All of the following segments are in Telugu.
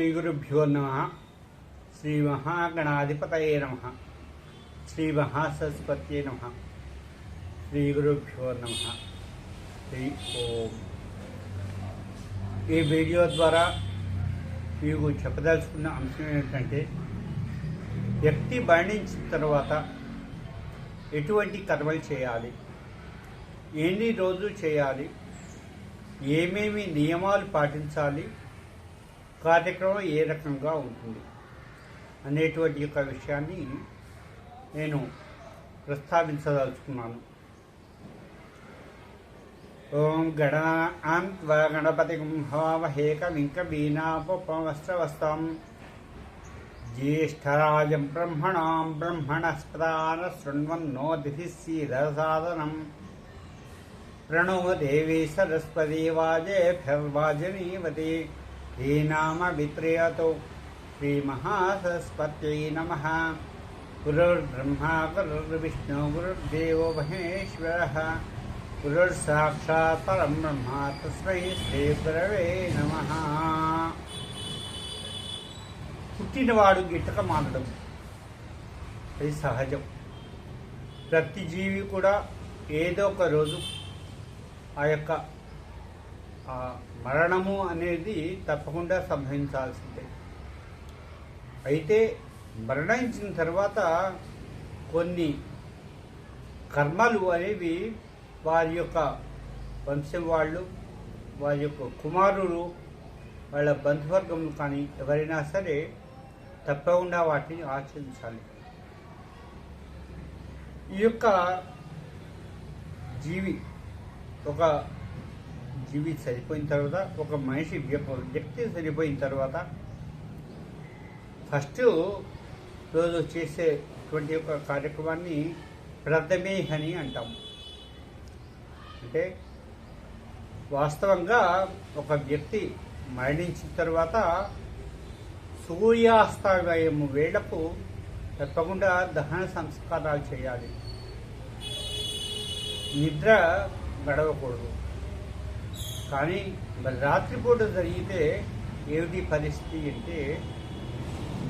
శ్రీ గురుభ్యో నమ. శ్రీ మహాగణాధిపతయే నమ. శ్రీ మహాసరస్వత్యే నమ. శ్రీ గురుభ్యో నమ. శ్రీ ఓం. ఈ వీడియో ద్వారా మీకు చెప్పదలుచుకున్న అంశం ఏంటంటే వ్యక్తి మరణించిన తర్వాత ఎటువంటి కర్మలు చేయాలి? ఎన్ని రోజులు చేయాలి? ఏమేమి నియమాలు పాటించాలి? కార్యక్రమం ఏ రకంగా ఉంటుంది అనేటువంటి యొక్క విషయాన్ని నేను ప్రస్తావించదలుచుకున్నాను ఓం గణాం త్వ గణపతి హవామహేక వింక వీణాపమస్త్రవస్తాం జ్యేష్ఠరాజం బ్రహ్మణాం బ్రహ్మణస్పదాన శృణ్వన్నో దిశిసీదసాదనం प्रणो देवी सरस्वती वाजेभ्यर्वाजनीवती శ్రీనామవిత్రయతౌ శ్రీమహాసరస్వత్యై నమ. గురుర్బ్రహ్మా గురుర్విష్ణు గురుర్దేవో మహేశ్వర. గురుర్సాక్షాత్ పరం బ్రహ్మ తస్మై శ్రీగురవే నమ. పుట్టినవాడు గిట్టక మానడం. అది సహజం. ప్రతి జీవి కూడా ఏదో ఒక రోజు ఆ యొక్క మరణము అనేది తప్పకుండా సంభవించాల్సిందే. అయితే మరణించిన తర్వాత కొన్ని కర్మలు అనేవి వారి యొక్క వంశం వాళ్ళు వారి యొక్క కుమారులు వాళ్ళ బంధువర్గములు కానీ ఎవరైనా సరే తప్పకుండా వాటిని ఆచరించాలి. ఈ యొక్క జీవి ఒక జీవి చనిపోయిన తర్వాత ఒక మనిషి వ్యక్తి చనిపోయిన తర్వాత ఫస్ట్ రోజు చేసేటువంటి ఒక కార్యక్రమాన్ని ప్రథమేహని అంటాము. అంటే వాస్తవంగా ఒక వ్యక్తి మరణించిన తర్వాత సూర్యాస్తమయం వేళకు తప్పకుండా దహన సంస్కారాలు చేయాలి. నిద్ర గడవకూడదు. కానీ మరి రాత్రిపూట జరిగితే ఏమిటి పరిస్థితి అంటే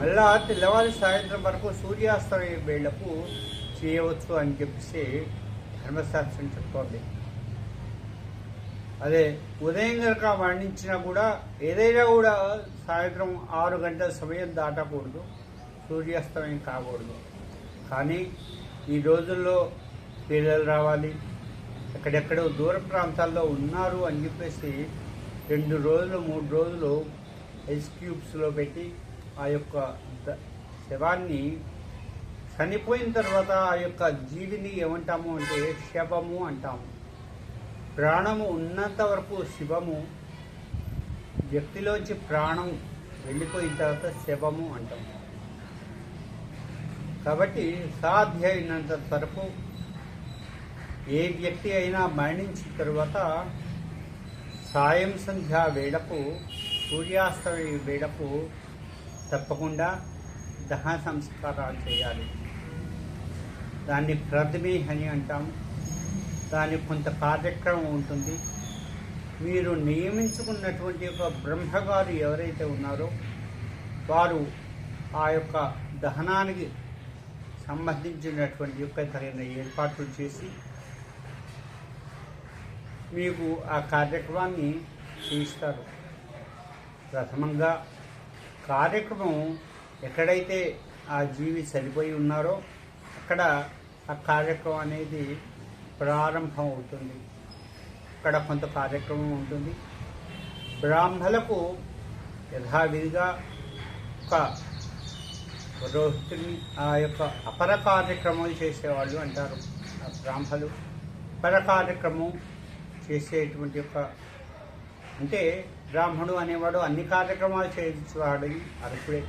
మళ్ళా తెల్లవారి సాయంత్రం వరకు సూర్యాస్తమయ వేళ్ళకు చేయవచ్చు అని చెప్పేసి ధర్మశాస్త్రం చెప్తోంది. అదే ఉదయం కనుక మరణించినా కూడా ఏదైనా కూడా సాయంత్రం ఆరు గంటల సమయం దాటకూడదు సూర్యాస్తమయం కాకూడదు. కానీ ఈ రోజుల్లో పిల్లలు రావాలి ఎక్కడెక్కడో దూర ప్రాంతాల్లో ఉన్నారు అని చెప్పేసి రెండు రోజులు మూడు రోజులు ఐస్ క్యూబ్స్లో పెట్టి ఆ యొక్క శవాన్ని చనిపోయిన తర్వాత ఆ యొక్క జీవిని ఏమంటాము అంటే శవము అంటాము. ప్రాణము ఉన్నంత వరకు శివము వ్యక్తిలోంచి ప్రాణం వెళ్ళిపోయిన తర్వాత శవము అంటాము. కాబట్టి సాధ్యమైనంత తరపు వరకు ఏ వ్యక్తి అయినా మరణించిన తర్వాత సాయం సంధ్యా వేడపు సూర్యాస్తమయ వేళకు తప్పకుండా దహన సంస్కారాలు చేయాలి. దాన్ని ప్రథమి అని అంటాము దానికి కొంత కార్యక్రమం ఉంటుంది. మీరు నియమించుకున్నటువంటి ఒక బ్రహ్మగారు ఎవరైతే ఉన్నారో వారు ఆ యొక్క దహనానికి సంబంధించినటువంటి యొక్క తగిన ఏర్పాట్లు చేసి మీకు ఆ కార్యక్రమాన్ని చేయిస్తారు ప్రథమంగా కార్యక్రమం ఎక్కడైతే ఆ జీవి చనిపోయి ఉన్నారో అక్కడ ఆ కార్యక్రమం అనేది ప్రారంభం అవుతుంది. అక్కడ కొంత కార్యక్రమం ఉంటుంది. బ్రాహ్మలకు యథావిధిగా ఒక పురోహితుని ఆ యొక్క అపర కార్యక్రమం చేసేవాళ్ళు అంటారు. ఆ బ్రాహ్మలు అపర కార్యక్రమం చేసేటువంటి యొక్క అంటే బ్రాహ్మణుడు అనేవాడు అన్ని కార్యక్రమాలు చేయించేవాడు అర్హుడే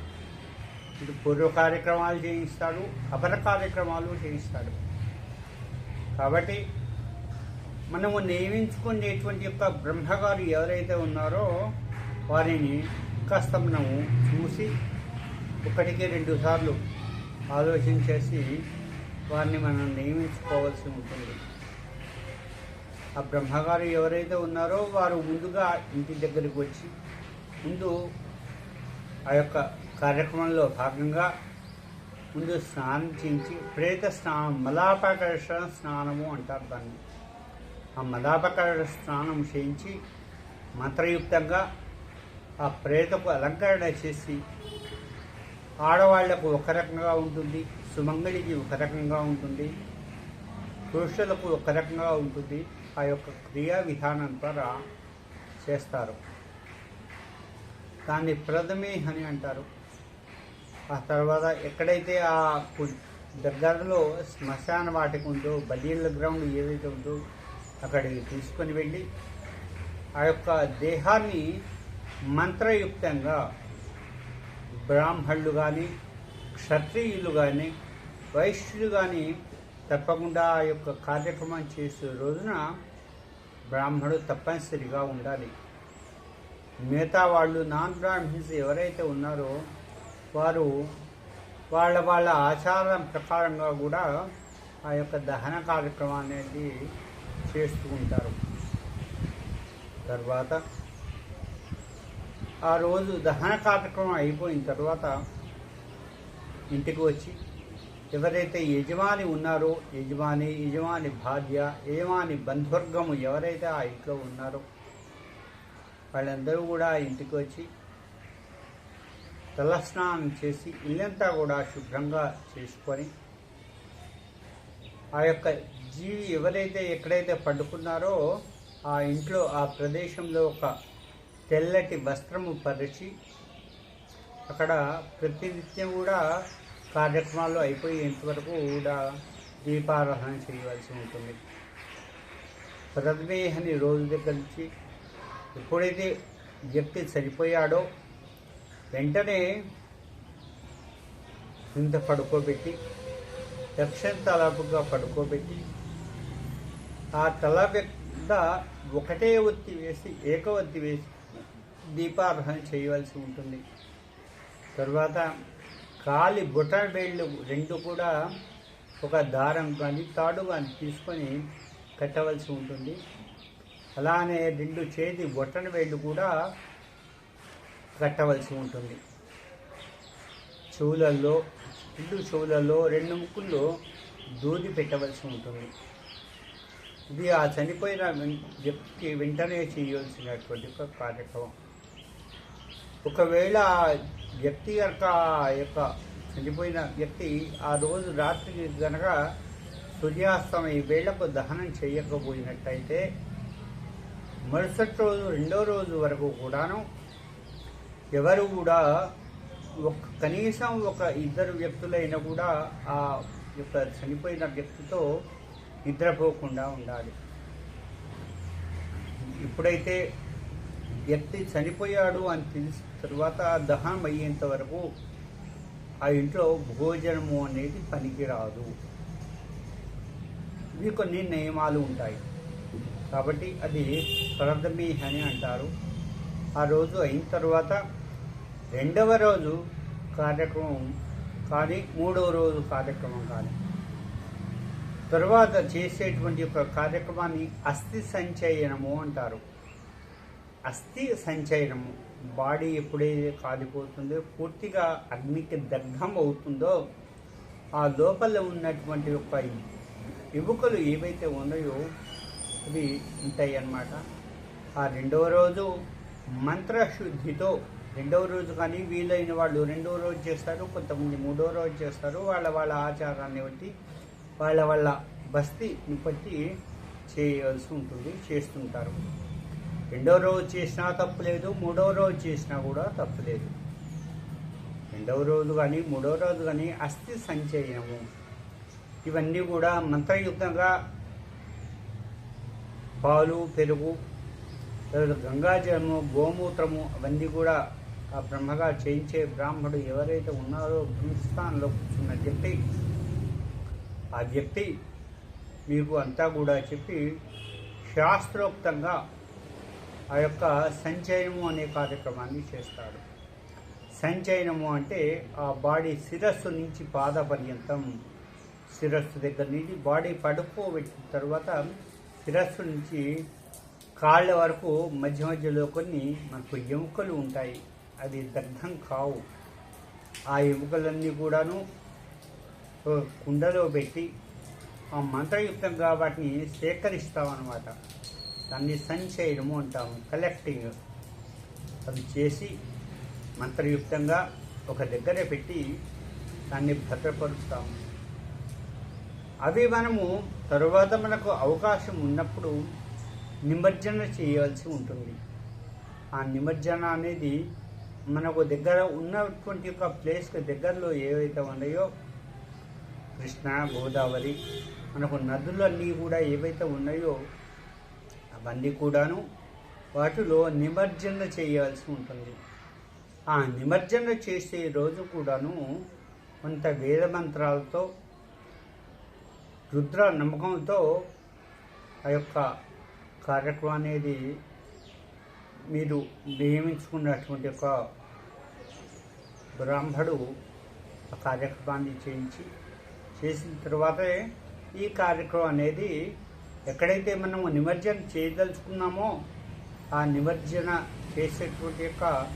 ఇటు పూర్వ కార్యక్రమాలు చేయిస్తాడు అపర కార్యక్రమాలు చేయిస్తాడు. కాబట్టి మనము నియమించుకునేటువంటి యొక్క బ్రహ్మగారు ఎవరైతే ఉన్నారో వారిని కాస్త మనము చూసి ఒకటికి రెండు సార్లు ఆలోచించేసి వారిని మనం నియమించుకోవాల్సి ఉంటుంది. ఆ బ్రహ్మగారు ఎవరైతే ఉన్నారో వారు ముందుగా ఇంటి దగ్గరికి వచ్చి ముందు ఆ యొక్క కార్యక్రమంలో భాగంగా ముందు స్నానం చేయించి ప్రేత స్నానం మలాపకర్షణ స్నానము అంటారు దాన్ని. ఆ మలాపకర్షణ స్నానం చేయించి మంత్రయుక్తంగా ఆ ప్రేతకు అలంకరణ చేసి ఆడవాళ్ళకు ఒక రకంగా ఉంటుంది సుమంగళికి ఒక రకంగా ఉంటుంది పురుషులకు ఒక రకంగా ఉంటుంది ఆ యొక్క క్రియా విధానం ద్వారా చేస్తారు. దాన్ని ప్రథమే అని అంటారు. ఆ తర్వాత ఎక్కడైతే ఆ దగ్గరలో శ్మశాన వాటికి ఉందో బలీల గ్రౌండ్ ఏదైతే ఉందో అక్కడికి తీసుకొని వెళ్ళి ఆ యొక్క దేహాన్ని మంత్రయుక్తంగా బ్రాహ్మణులు కానీ క్షత్రియులు కానీ వైశ్యులు కానీ తప్పకుండా ఆ యొక్క కార్యక్రమం చేసే రోజున బ్రాహ్మణుడు తప్పనిసరిగా ఉండాలి. మిగతా వాళ్ళు నాన్ బ్రాహ్మిన్స్ ఎవరైతే ఉన్నారో వారు వాళ్ళ వాళ్ళ ఆచారం ప్రకారంగా కూడా ఆ యొక్క దహన కార్యక్రమం అనేది చేస్తూ ఉంటారు. తర్వాత ఆ రోజు దహన కార్యక్రమం అయిపోయిన తర్వాత ఇంటికి వచ్చి ఎవరైతే యజమాని ఉన్నారో యజమాని యజమాని భార్య యజమాని బంధువర్గము ఎవరైతే ఆ ఇంట్లో ఉన్నారో వాళ్ళందరూ కూడా ఇంటికి వచ్చి తలస్నానం చేసి ఇల్లంతా కూడా శుభ్రంగా చేసుకొని ఆ యొక్క జీవి ఎవరైతే ఎక్కడైతే పండుకున్నారో ఆ ఇంట్లో ఆ ప్రదేశంలో ఒక తెల్లటి వస్త్రము పరిచి అక్కడ ప్రతినిత్యం కూడా కార్యక్రమాలు అయిపోయి ఇంతవరకు కూడా దీపారాధన చేయవలసి ఉంటుంది. ప్రథమేహని రోజు దగ్గర నుంచి ఎప్పుడైతే వ్యక్తి చనిపోయాడో వెంటనే ఇంత పడుకోబెట్టి దక్షిణ తలపుగా పడుకోబెట్టి ఆ తల మీద ఒకటే ఒత్తి వేసి ఏక ఒత్తి వేసి దీపారాధన చేయవలసి ఉంటుంది. తర్వాత కాలి బొటన వేళ్ళు రెండు కూడా ఒక దారం కానీ తాడు కానీ తీసుకొని కట్టవలసి ఉంటుంది. అలానే రెండు చేతి బొట్టన వేళ్ళు కూడా కట్టవలసి ఉంటుంది. చెవులలో రెండు చెవులలో రెండు ముక్కుల్లో దూది పెట్టవలసి ఉంటుంది. ఇది ఆ చనిపోయిన వెం- వ్యక్తికి వెంటనే చేయవలసినటువంటి ఒక కార్యక్రమం. ఒకవేళ వ్యక్తి యొక్క యొక్క చనిపోయిన వ్యక్తి ఆ రోజు రాత్రికి గనక సూర్యాస్తమం ఈ వేళకు దహనం చేయకపోయినట్టయితే మరుసటి రోజు రెండో రోజు వరకు కూడాను ఎవరు కూడా ఒక కనీసం ఒక ఇద్దరు వ్యక్తులైనా కూడా ఆ యొక్క చనిపోయిన వ్యక్తితో నిద్రపోకుండా ఉండాలి. ఇప్పుడైతే వ్యక్తి చనిపోయాడు అని తెలిసిన తర్వాత దహనం అయ్యేంత వరకు ఆ ఇంట్లో భోజనము అనేది పనికిరాదు. ఇవి కొన్ని నియమాలు ఉంటాయి. కాబట్టి అది ప్రథమి అని అంటారు. ఆ రోజు అయిన తర్వాత రెండవ రోజు కార్యక్రమం కానీ మూడవ రోజు కార్యక్రమం కానీ. తర్వాత చేసేటువంటి ఒక కార్యక్రమాన్ని అస్థి సంచయనము అంటారు. అస్థి సంచయనము. బాడీ ఎప్పుడైతే కాలిపోతుందో పూర్తిగా అగ్నికి దగ్ధం అవుతుందో ఆ లోపల ఉన్నటువంటి ఒక ఎముకలు ఏవైతే ఉన్నాయో అవి ఉంటాయి అన్నమాట ఆ రెండవ రోజు మంత్రశుద్ధితో రెండవ రోజు కానీ వీలైన వాళ్ళు రెండవ రోజు చేస్తారు కొంతమంది మూడో రోజు చేస్తారు. వాళ్ళ వాళ్ళ ఆచారాన్ని బట్టి వాళ్ళ వాళ్ళ బస్తీని బట్టి చేయవలసి ఉంటుంది చేస్తుంటారు. రెండో రోజు చేసినా తప్పులేదు మూడో రోజు చేసినా కూడా తప్పులేదు. రెండవ రోజు కానీ మూడో రోజు కానీ అస్థి సంచయము ఇవన్నీ కూడా మంత్రయుక్తంగా పాలు పెరుగు గంగాజలము గోమూత్రము అవన్నీ కూడా ఆ బ్రహ్మగా చేయించే బ్రాహ్మడు ఎవరైతే ఉన్నారో బ్రహ్మస్థానంలో కూర్చున్న వ్యక్తి ఆ వ్యక్తి మీకు అంతా కూడా చెప్పి శాస్త్రోక్తంగా ఆ యొక్క సంచయనము అనే కార్యక్రమాన్ని చేస్తాడు. సంచయనము అంటే ఆ బాడీ శిరస్సు నుంచి పాద పర్యంతం శిరస్సు దగ్గర నుంచి బాడీ పడుకోబెట్టిన తర్వాత శిరస్సు నుంచి కాళ్ళ వరకు మధ్య మధ్యలో కొన్ని మనకు ఎముకలు ఉంటాయి. అది దగ్ధం కావు. ఆ ఎముకలన్నీ కూడాను కుండలో పెట్టి ఆ మంత్రయుక్తంగా వాటిని సేకరిస్తామన్నమాట. దాన్ని సంచయనము అంటాము కలెక్టింగ్ అది చేసి మంత్రయుక్తంగా ఒక దగ్గర పెట్టి దాన్ని భద్రపరుస్తాము. అవి మనము తరువాత మనకు అవకాశం ఉన్నప్పుడు నిమజ్జన చేయవలసి ఉంటుంది. ఆ నిమజ్జన అనేది మనకు దగ్గర ఉన్నటువంటి ఒక ప్లేస్కి దగ్గరలో ఏవైతే ఉన్నాయో కృష్ణ గోదావరి మనకు నదులన్నీ కూడా ఏవైతే ఉన్నాయో అవన్నీ కూడాను వాటిలో నిమజ్జన చేయవలసి ఉంటుంది. ఆ నిమజ్జన చేసే రోజు కూడాను కొంత వేద మంత్రాలతో రుద్ర నమ్మకంతో ఆ యొక్క కార్యక్రమం అనేది మీరు నియమించుకున్నటువంటి ఒక బ్రాహ్మడు ఆ కార్యక్రమాన్ని చేయించి చేసిన తర్వాతే ఈ కార్యక్రమం అనేది ఎక్కడైతే మనము నిమజ్జనం చేయదలుచుకున్నామో ఆ నిమజ్జన చేసేటువంటి యొక్క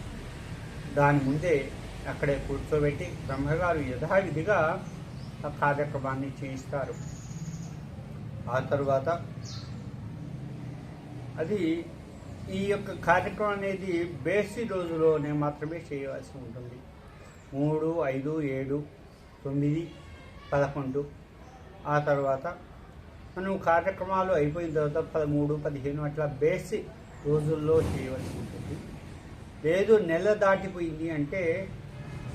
దాని ముందే అక్కడే కూర్చోబెట్టి బ్రహ్మగారు యథావిధిగా ఆ కార్యక్రమాన్ని చేయిస్తారు. ఆ తరువాత అది ఈ యొక్క కార్యక్రమం అనేది బేసి రోజులోనే మాత్రమే చేయవలసి ఉంటుంది. మూడు ఐదు ఏడు తొమ్మిది పదకొండు ఆ తర్వాత మనం కార్యక్రమాలు అయిపోయిన తర్వాత పదమూడు పదిహేను అట్లా బేసిక్ రోజుల్లో చేయవలసి ఉంటుంది లేదు నెల దాటిపోయింది అంటే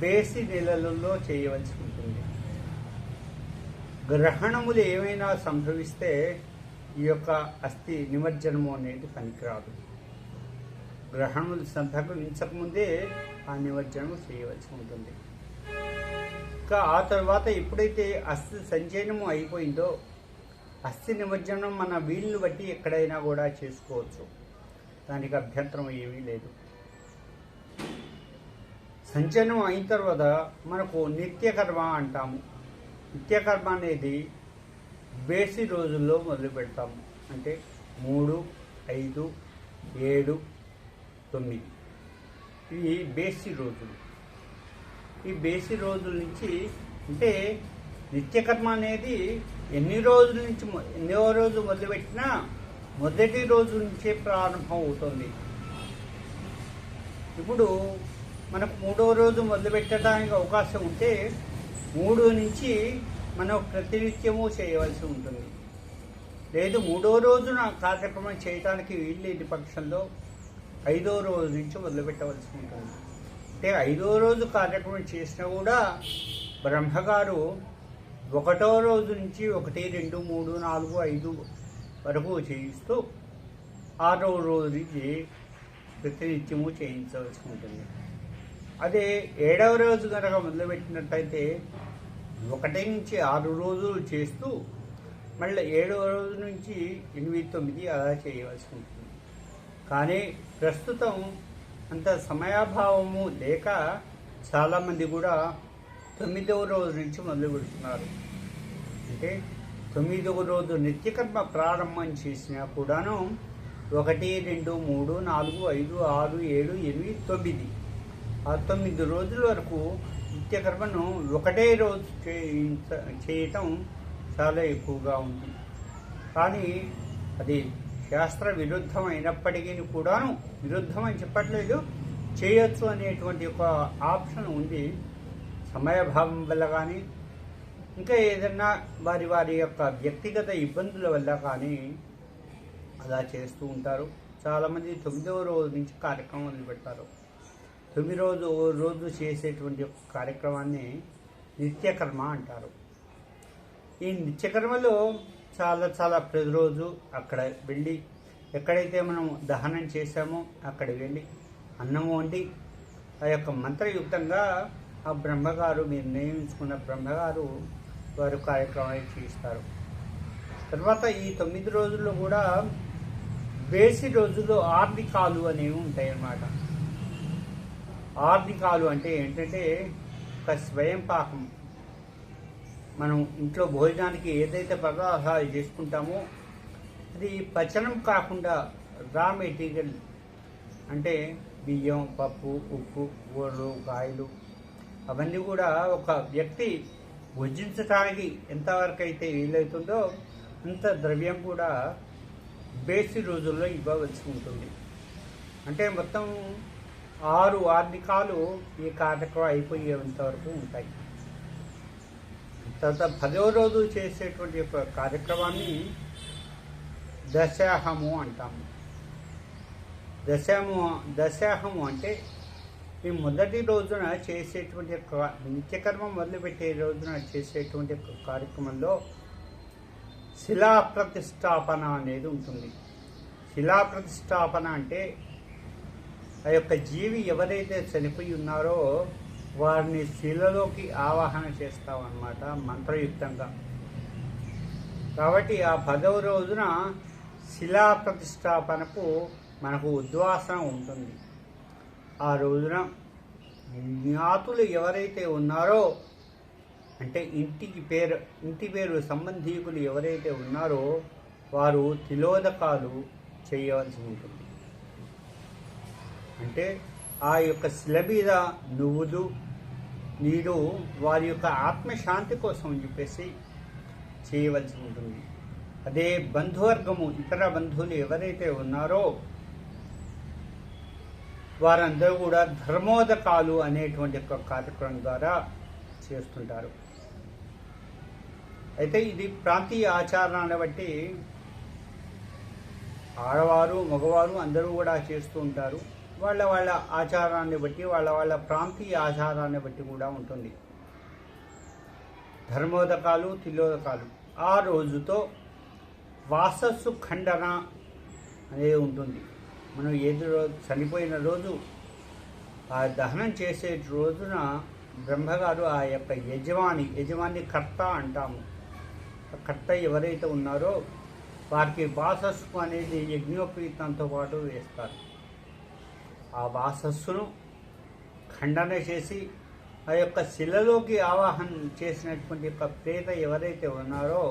బేసి నెలలలో చేయవలసి ఉంటుంది గ్రహణములు ఏమైనా సంభవిస్తే ఈ యొక్క అస్థి నిమజ్జనము అనేది పనికిరాదు. గ్రహణములు సంభవించకముందే ఆ నిమజ్జనం చేయవలసి ఉంటుంది. ఇంకా ఆ తర్వాత ఎప్పుడైతే అస్థి సంచయనము అయిపోయిందో అస్థి నిమజ్జనం మన వీళ్ళు బట్టి ఎక్కడైనా కూడా చేసుకోవచ్చు. దానికి అభ్యంతరం ఏమీ లేదు. సంచలనం అయిన తర్వాత మనకు నిత్యకర్మ అంటాము. నిత్యకర్మ అనేది బేసి రోజుల్లో మొదలు పెడతాము. అంటే మూడు ఐదు ఏడు తొమ్మిది. ఇవి బేసి రోజులు. ఈ బేసి రోజుల నుంచి అంటే నిత్యకర్మ అనేది ఎన్ని రోజుల నుంచి ఎన్నో రోజు మొదలుపెట్టినా మొదటి రోజు నుంచే ప్రారంభం అవుతుంది. ఇప్పుడు మనకు మూడో రోజు మొదలుపెట్టడానికి అవకాశం ఉంటే మూడు నుంచి మనం ప్రతినిత్యము చేయవలసి ఉంటుంది. లేదు మూడో రోజున కార్యక్రమం చేయడానికి వీల్లేని పక్షంలో ఐదో రోజు నుంచి మొదలుపెట్టవలసి ఉంటుంది. అంటే ఐదో రోజు కార్యక్రమం చేసినా కూడా బ్రహ్మగారు ఒకటో రోజు నుంచి ఒకటి రెండు మూడు నాలుగు ఐదు వరకు చేయిస్తూ ఆరో రోజు నుంచి ప్రతినిత్యము చేయించవలసి ఉంటుంది. అదే ఏడవ రోజు కనుక మొదలుపెట్టినట్టయితే ఒకటి నుంచి ఆరు రోజులు చేస్తూ మళ్ళీ ఏడవ రోజు నుంచి ఎనిమిది తొమ్మిది అలా చేయవలసి ఉంటుంది. కానీ ప్రస్తుతం అంత సమయాభావము లేక చాలామంది కూడా తొమ్మిదవ రోజు నుంచి మొదలు పెడుతున్నారు అంటే తొమ్మిదవ రోజు నిత్యకర్మ ప్రారంభం చేసినా కూడాను ఒకటి రెండు మూడు నాలుగు ఐదు ఆరు ఏడు ఎనిమిది తొమ్మిది. ఆ తొమ్మిది రోజుల వరకు నిత్యకర్మను ఒకటే రోజు చేయటం చాలా ఎక్కువగా ఉంది కానీ అది శాస్త్ర విరుద్ధమైనప్పటికీ కూడాను విరుద్ధం అని చెప్పట్లేదు. చేయొచ్చు అనేటువంటి ఒక ఆప్షన్ ఉంది. సమయభావం వల్ల కానీ ఇంకా ఏదన్నా వారి వారి యొక్క వ్యక్తిగత ఇబ్బందుల వల్ల కానీ అలా చేస్తూ ఉంటారు. చాలామంది తొమ్మిదవ రోజు నుంచి కార్యక్రమం మొదలు పెడతారు తొమ్మిది రోజు రోజు చేసేటువంటి ఒక కార్యక్రమాన్ని నిత్యకర్మ అంటారు. ఈ నిత్యకర్మలో చాలా చాలా ప్రతిరోజు అక్కడ వెళ్ళి ఎక్కడైతే మనం దహనం చేశామో అక్కడ వెళ్ళి అన్నం వండి ఆ యొక్క మంత్రయుక్తంగా ఆ బ్రహ్మగారు మీరు నియమించుకున్న బ్రహ్మగారు వారు కార్యక్రమాన్ని చేస్తారు తర్వాత ఈ తొమ్మిది రోజుల్లో కూడా బేసి రోజుల్లో ఆర్థికాలు అనేవి ఉంటాయి అన్నమాట ఆర్థికాలు అంటే ఏంటంటే ఒక స్వయం పాకం. మనం ఇంట్లో భోజనానికి ఏదైతే పదార్థాలు చేసుకుంటామో అది పచనం కాకుండా రా మెటీరియల్ అంటే బియ్యం పప్పు ఉప్పు గోళ్ళు కాయలు అవన్నీ కూడా ఒక వ్యక్తి భుజించటానికి ఎంతవరకు అయితే వీలవుతుందో అంత ద్రవ్యం కూడా బేసి రోజుల్లో ఇవ్వవలసి ఉంటుంది. అంటే మొత్తం ఆరు ఆర్థికాలు ఈ కార్యక్రమం అయిపోయేంతవరకు ఉంటాయి. తర్వాత పదో రోజు చేసేటువంటి ఒక కార్యక్రమాన్ని దశాహము అంటాము. దశాము దశాహము అంటే ఈ మొదటి రోజున చేసేటువంటి ఒక నిత్యకర్మ మొదలుపెట్టే రోజున చేసేటువంటి కార్యక్రమంలో శిలా ప్రతిష్టాపన అనేది ఉంటుంది. శిలా ప్రతిష్టాపన అంటే ఆ యొక్క జీవి ఎవరైతే చనిపోయి ఉన్నారో వారిని శిలలోకి ఆవాహన చేస్తామన్నమాట మంత్రయుక్తంగా. కాబట్టి ఆ పదవ రోజున శిలా ప్రతిష్టాపనకు మనకు ఉద్వాసన ఉంటుంది. ఆ రోజున జ్ఞాతులు ఎవరైతే ఉన్నారో అంటే ఇంటికి పేరు ఇంటి పేరు సంబంధీకులు ఎవరైతే ఉన్నారో వారు తిలోదకాలు చేయవలసి ఉంటుంది. అంటే ఆ యొక్క శిల మీద నువ్వులు నీరు వారి యొక్క ఆత్మశాంతి కోసం అని చెప్పేసి చేయవలసి ఉంటుంది. అదే బంధువర్గము ఇతర బంధువులు ఎవరైతే ఉన్నారో వారందరూ కూడా ధర్మోదకాలు అనేటువంటి ఒక కార్యక్రమం ద్వారా చేస్తుంటారు. అయితే ఇది ప్రాంతీయ ఆచారాన్ని బట్టి ఆడవారు మగవారు అందరూ కూడా చేస్తూ ఉంటారు. వాళ్ళ వాళ్ళ ఆచారాన్ని బట్టి వాళ్ళ వాళ్ళ ప్రాంతీయ ఆచారాన్ని బట్టి కూడా ఉంటుంది. ధర్మోదకాలు తిలోదకాలు. ఆ రోజుతో వాసస్సు ఖండన అనేది ఉంటుంది. మనం ఏది రోజు చనిపోయిన రోజు ఆ దహనం చేసే రోజున బ్రహ్మగారు ఆ యొక్క యజమాని యజమాని కర్త అంటాము. ఆ కర్త ఎవరైతే ఉన్నారో వారికి వాసస్సు అనేది యజ్ఞోపీతంతో పాటు వేస్తారు. ఆ వాసస్సును ఖండన చేసి ఆ యొక్క శిలలోకి ఆవాహన చేసినటువంటి యొక్క ప్రేత ఎవరైతే ఉన్నారో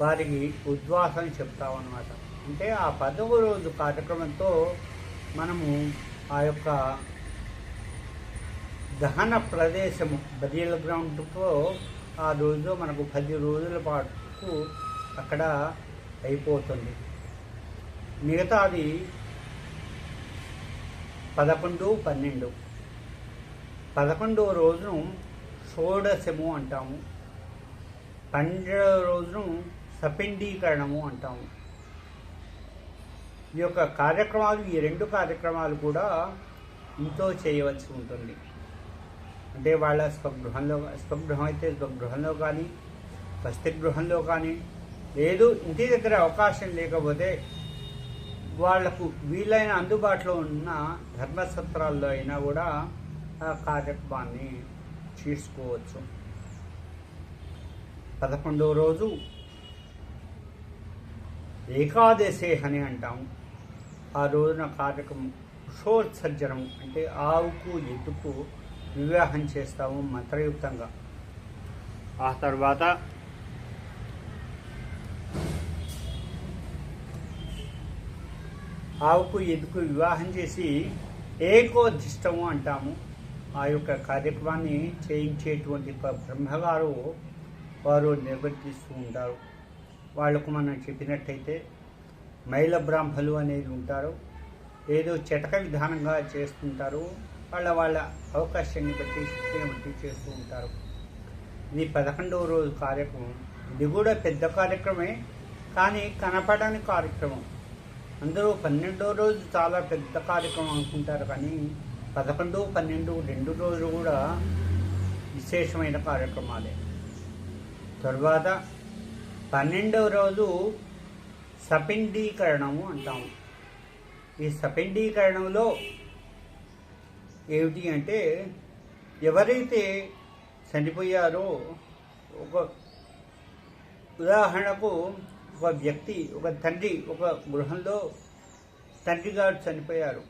వారికి ఉద్వాసం చెప్తామన్నమాట. అంటే ఆ పదవ రోజు కార్యక్రమంతో మనము ఆ యొక్క దహన ప్రదేశము బరియల్ గ్రౌండ్తో ఆ రోజు మనకు పది రోజుల పాటు అక్కడ అయిపోతుంది. మిగతాది పదకొండు పన్నెండు. పదకొండవ రోజును షోడశము అంటాము. పన్నెండవ రోజును సపిండీకరణము అంటాము. ఈ యొక్క కార్యక్రమాలు ఈ రెండు కార్యక్రమాలు కూడా ఇంట్లో చేయవలసి ఉంటుంది. అంటే వాళ్ళ స్వగృహంలో స్వగృహం అయితే స్వగృహంలో కానీ వసతి గృహంలో కానీ లేదు ఇంటి దగ్గర అవకాశం లేకపోతే వాళ్ళకు వీలైన అందుబాటులో ఉన్న ధర్మసత్రాల్లో అయినా కూడా ఆ కార్యక్రమాన్ని చేసుకోవచ్చు. పదకొండవ రోజు ఏకాదశి అని అంటాము ఆ రోజున కార్యక్రమం కుషోత్సర్జనం అంటే ఆవుకు ఎద్దుకు వివాహం చేస్తాము మంత్రయుక్తంగా. ఆ తర్వాత ఆవుకు ఎద్దుకు వివాహం చేసి ఏకోధిష్టము అంటాము. ఆ యొక్క కార్యక్రమాన్ని చేయించేటువంటి బ్రహ్మగారు వారు నిర్వర్తిస్తూ ఉంటారు. వాళ్ళకు మనం చెప్పినట్టయితే మైల బ్రాహ్మలు అనేది ఉంటారు. ఏదో చటక విధానంగా చేస్తుంటారు. వాళ్ళ వాళ్ళ అవకాశాన్ని బట్టి శక్తిని బట్టి చేస్తూ ఉంటారు. ఇది పదకొండవ రోజు కార్యక్రమం ఇది కూడా పెద్ద కార్యక్రమే కానీ కనపడని కార్యక్రమం. అందరూ పన్నెండో రోజు చాలా పెద్ద కార్యక్రమం అనుకుంటారు కానీ పదకొండు పన్నెండు రెండు రోజులు కూడా విశేషమైన కార్యక్రమాలే. తర్వాత పన్నెండవ రోజు సపిండీకరణము అంటాము. ఈ సపిండీకరణంలో ఏమిటి అంటే ఎవరైతే చనిపోయారో ఒక ఉదాహరణకు ఒక వ్యక్తి ఒక తండ్రి ఒక గృహంలో తండ్రి గారు చనిపోయారు.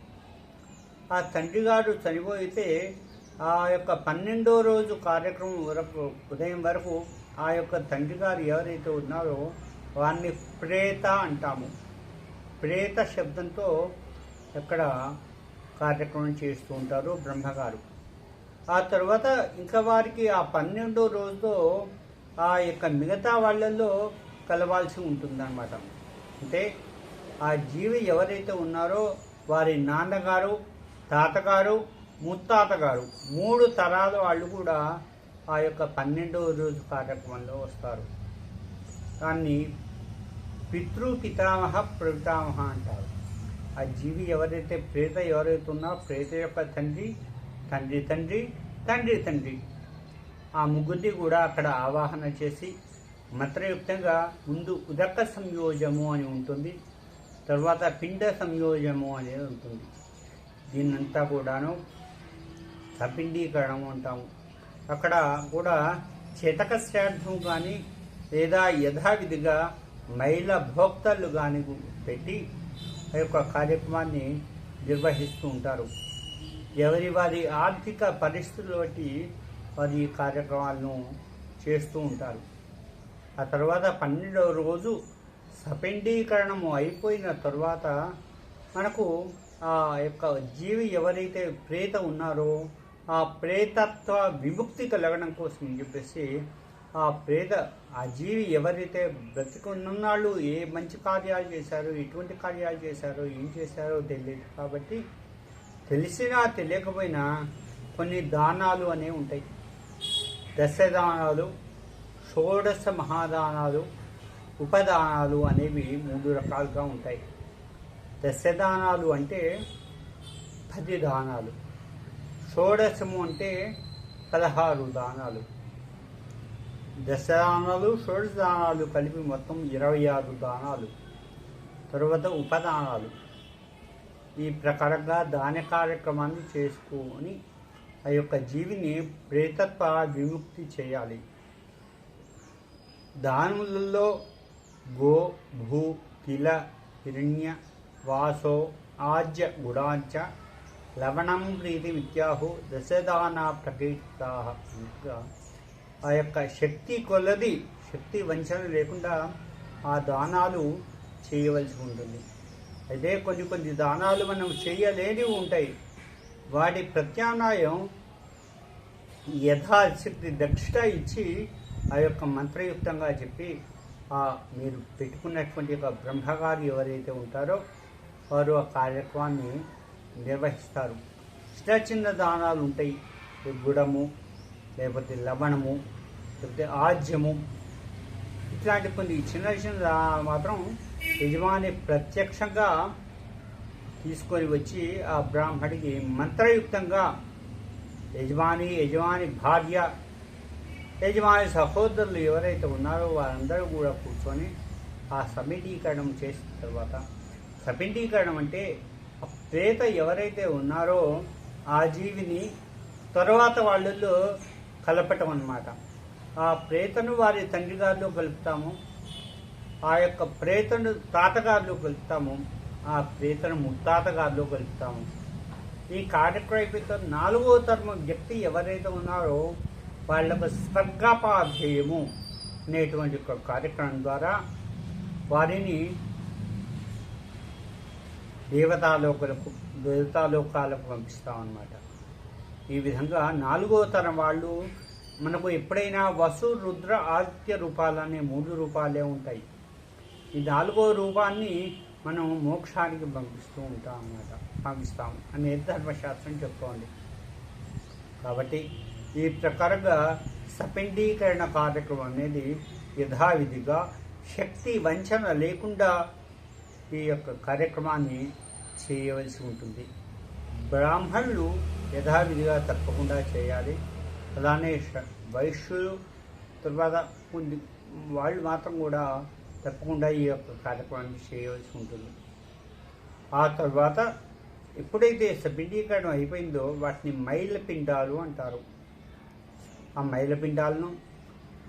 ఆ తండ్రి గారు చనిపోయితే ఆ యొక్క పన్నెండో రోజు కార్యక్రమం వరకు ఉదయం వరకు ఆ యొక్క తండ్రి గారు ఎవరైతే ఉన్నారో వారిని ప్రేత అంటాము. ప్రేత శబ్దంతో ఇక్కడ కార్యక్రమం చేస్తూ ఉంటారు బ్రహ్మగారు. ఆ తర్వాత ఇంకా వారికి ఆ పన్నెండో రోజుతో ఆ యొక్క మిగతా వాళ్ళల్లో కలవాల్సి ఉంటుందన్నమాట. అంటే ఆ జీవి ఎవరైతే ఉన్నారో వారి నాన్నగారు తాతగారు ముత్తాతగారు మూడు తరాల వాళ్ళు కూడా ఆ యొక్క పన్నెండవ రోజు కార్యక్రమంలో వస్తారు. దాన్ని పితృ పితామహ ప్రపితామహ అంటారు. ఆ జీవి ఎవరైతే ప్రేత ఎవరైతే ఉన్నా ప్రేత యొక్క తండ్రి తండ్రి తండ్రి తండ్రి తండ్రి. ఆ ముగ్గురిని కూడా అక్కడ ఆవాహన చేసి మంత్రయుక్తంగా ముందు ఉదక సంయోజము అని ఉంటుంది తర్వాత పిండ సంయోజము అనేది ఉంటుంది. దీన్నంతా కూడాను సపిండీకరణం అంటాము. అక్కడ కూడా చేతక శ్రాద్ధం కానీ లేదా యథావిధిగా మహిళా భోక్తలు కానీ పెట్టి ఆ యొక్క కార్యక్రమాన్ని నిర్వహిస్తూ ఉంటారు. ఎవరి వారి ఆర్థిక పరిస్థితులు బట్టి వారి ఈ కార్యక్రమాలను చేస్తూ ఉంటారు. ఆ తర్వాత పన్నెండవ రోజు సపిండీకరణము అయిపోయిన తర్వాత మనకు ఆ యొక్క జీవి ఎవరైతే ప్రేత ఉన్నారో ఆ ప్రేతత్వ విముక్తి కలగడం కోసం చెప్పేసి ఆ ప్రేత ఆ జీవి ఎవరైతే బ్రతికున్నాళ్ళు ఏ మంచి కార్యాలు చేశారో ఎటువంటి కార్యాలు చేశారో ఏం చేశారో తెలియదు. కాబట్టి తెలిసినా తెలియకపోయినా కొన్ని దానాలు అనేవి ఉంటాయి. దశదానాలు షోడశ మహాదానాలు ఉపదానాలు అనేవి మూడు రకాలుగా ఉంటాయి. దశదానాలు అంటే పది దానాలు. షోడశము అంటే పదహారు దానాలు. దశదానాలు షోడశ దానాలు కలిపి మొత్తం ఇరవై ఆరు దానాలు. తరువాత ఉపదానాలు. ఈ ప్రకారంగా దాన కార్యక్రమాన్ని చేసుకొని ఆ యొక్క జీవిని ప్రేతత్వ విముక్తి చేయాలి. దానములలో గో భూ తిల హిరణ్య వాసో ఆజ్య గుడాంచ లవణం ప్రీతి విద్యాహు దశదాన ప్రకీర్తా ఆ యొక్క శక్తి కొలది శక్తి వంచన లేకుండా ఆ దానాలు చేయవలసి ఉంటుంది. అయితే కొన్ని కొన్ని దానాలు మనం చేయలేనివి ఉంటాయి. వాటి ప్రత్యామ్నాయం యథాశక్తి దక్షిణ ఇచ్చి ఆ యొక్క మంత్రయుక్తంగా చెప్పి ఆ మీరు పెట్టుకున్నటువంటి ఒక బ్రహ్మగారు ఎవరైతే ఉంటారో వారు ఆ కార్యక్రమాన్ని నిర్వహిస్తారు. చిన్న చిన్న దానాలు ఉంటాయి. గుడము లేకపోతే లవణము లేకపోతే ఆజ్యము ఇట్లాంటి కొన్ని చిన్న చిన్న మాత్రం యజమాని ప్రత్యక్షంగా తీసుకొని వచ్చి ఆ బ్రాహ్మడికి మంత్రయుక్తంగా యజమాని యజమాని భార్య యజమాని సహోదరులు ఎవరైతే ఉన్నారో వారందరూ కూడా కూర్చొని ఆ సమీటీకరణం చేసిన తర్వాత సమీటీకరణం అంటే ఆ ప్రేత ఎవరైతే ఉన్నారో ఆ జీవిని తర్వాత వాళ్ళల్లో కలపటం అన్నమాట ఆ ప్రేతను వారి తండ్రి గారిలో కలుపుతాము. ఆ యొక్క ప్రేతను తాతగారిలో కలుపుతాము. ఆ ప్రేతను ముత్తాతగారిలో కలుపుతాము. ఈ కార్యక్రమం నాలుగో తరమ వ్యక్తి ఎవరైతే ఉన్నారో వాళ్ళకు స్వర్గపాధ్యయము అనేటువంటి ఒక కార్యక్రమం ద్వారా వారిని దేవతాలోకాలకు దేవతాలోకాలకు పంపిస్తామన్నమాట. ఈ విధంగా నాలుగో తరం వాళ్ళు మనకు ఎప్పుడైనా వసు రుద్ర ఆదిత్య రూపాలు అనే మూడు రూపాలే ఉంటాయి. ఈ నాలుగో రూపాన్ని మనం మోక్షానికి పంపిస్తూ ఉంటాం అన్నమాట పంపిస్తాం అనేది ధర్మశాస్త్రం చెప్తోంది. కాబట్టి ఈ ప్రకారంగా సపిండీకరణ కార్యక్రమం అనేది యథావిధిగా శక్తి వంచన లేకుండా ఈ యొక్క కార్యక్రమాన్ని చేయవలసి ఉంటుంది. బ్రాహ్మణులు యథావిధిగా తప్పకుండా చేయాలి. అలానే వైశ్యులు తర్వాత కొన్ని వాళ్ళు మాత్రం కూడా తప్పకుండా ఈ యొక్క కార్యక్రమాన్ని చేయవలసి ఉంటుంది. ఆ తర్వాత ఎప్పుడైతే సబిడీకరణం అయిపోయిందో వాటిని మైల పిండాలు అంటారు. ఆ మైల పిండాలను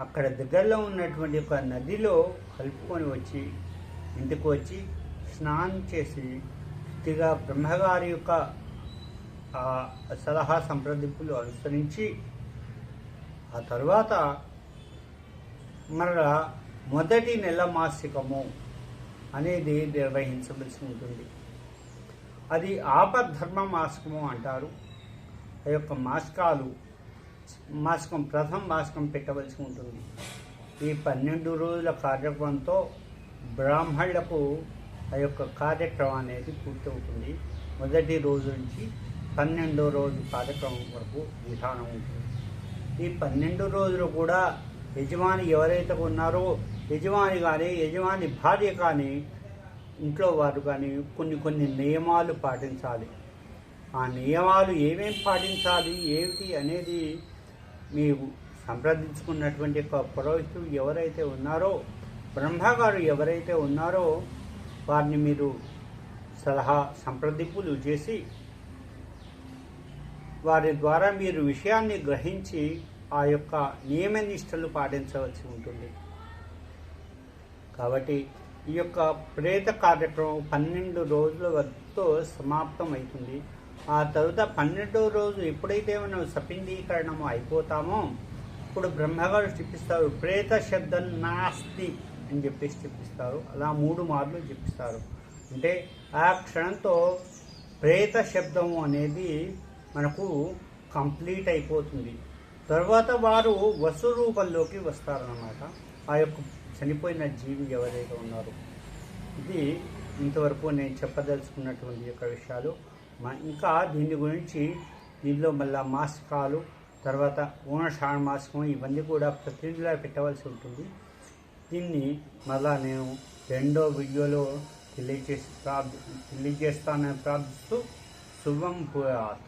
అక్కడ దగ్గరలో ఉన్నటువంటి ఒక నదిలో కలుపుకొని వచ్చి ఇంటికి వచ్చి స్నానం చేసి శుద్ధిగా బ్రహ్మగారి యొక్క ఆ సలహా సంప్రదింపులు అనుసరించి ఆ తర్వాత మరలా మొదటి నెల మాసికము అనేది నిర్వహించవలసి ఉంటుంది. అది ఆపద్ధర్మ మాసకము అంటారు. ఆ యొక్క మాసకాలు మాసకం ప్రథమ మాసకం పెట్టవలసి ఉంటుంది. ఈ పన్నెండు రోజుల కార్యక్రమంతో బ్రాహ్మణులకు ఆ యొక్క కార్యక్రమం అనేది పూర్తవుతుంది. మొదటి రోజు నుంచి పన్నెండో రోజు కార్యక్రమం వరకు విధానం ఉంటుంది. ఈ పన్నెండు రోజులు కూడా యజమాని ఎవరైతే ఉన్నారో యజమాని కానీ యజమాని భార్య కానీ ఇంట్లో వారు కానీ కొన్ని కొన్ని నియమాలు పాటించాలి. ఆ నియమాలు ఏమేమి పాటించాలి ఏమిటి అనేది మీరు సంప్రదించుకున్నటువంటి యొక్క పురోహితులు ఎవరైతే ఉన్నారో బ్రహ్మగారు ఎవరైతే ఉన్నారో వారిని మీరు సలహా సంప్రదింపులు చేసి వారి ద్వారా మీరు విషయాన్ని గ్రహించి ఆ యొక్క నియమ నిష్టలు పాటించవలసి ఉంటుంది. కాబట్టి ఈ యొక్క ప్రేత కార్యక్రమం పన్నెండు రోజుల వరకు సమాప్తం అవుతుంది ఆ తరువాత పన్నెండో రోజు ఎప్పుడైతే మనం సపిండీకరణము అయిపోతామో ఇప్పుడు బ్రహ్మగారు చెప్పిస్తారు ప్రేత శబ్దం నాస్తి అని చెప్పేసి చెప్పిస్తారు. అలా మూడు మార్లు చెప్పిస్తారు. అంటే ఆ క్షణంతో ప్రేత శబ్దము అనేది మనకు కంప్లీట్ అయిపోతుంది. తర్వాత వారు వసు రూపంలోకి వస్తారన్నమాట. ఆ యొక్క చనిపోయిన జీవి ఎవరైతే ఉన్నారో. ఇది ఇంతవరకు నేను చెప్పదలుచుకున్నటువంటి యొక్క విషయాలు. ఇంకా దీని గురించి దీనిలో మళ్ళా మాసికాలు తర్వాత ఊనషాణ మాసికం ఇవన్నీ కూడా ప్రతినిధిలా పెట్టవలసి ఉంటుంది. దీన్ని మళ్ళా నేను రెండో వీడియోలో తెలియజేసి ప్రార్థి తెలియజేస్తానని ప్రార్థిస్తూ శుభం పోయాత్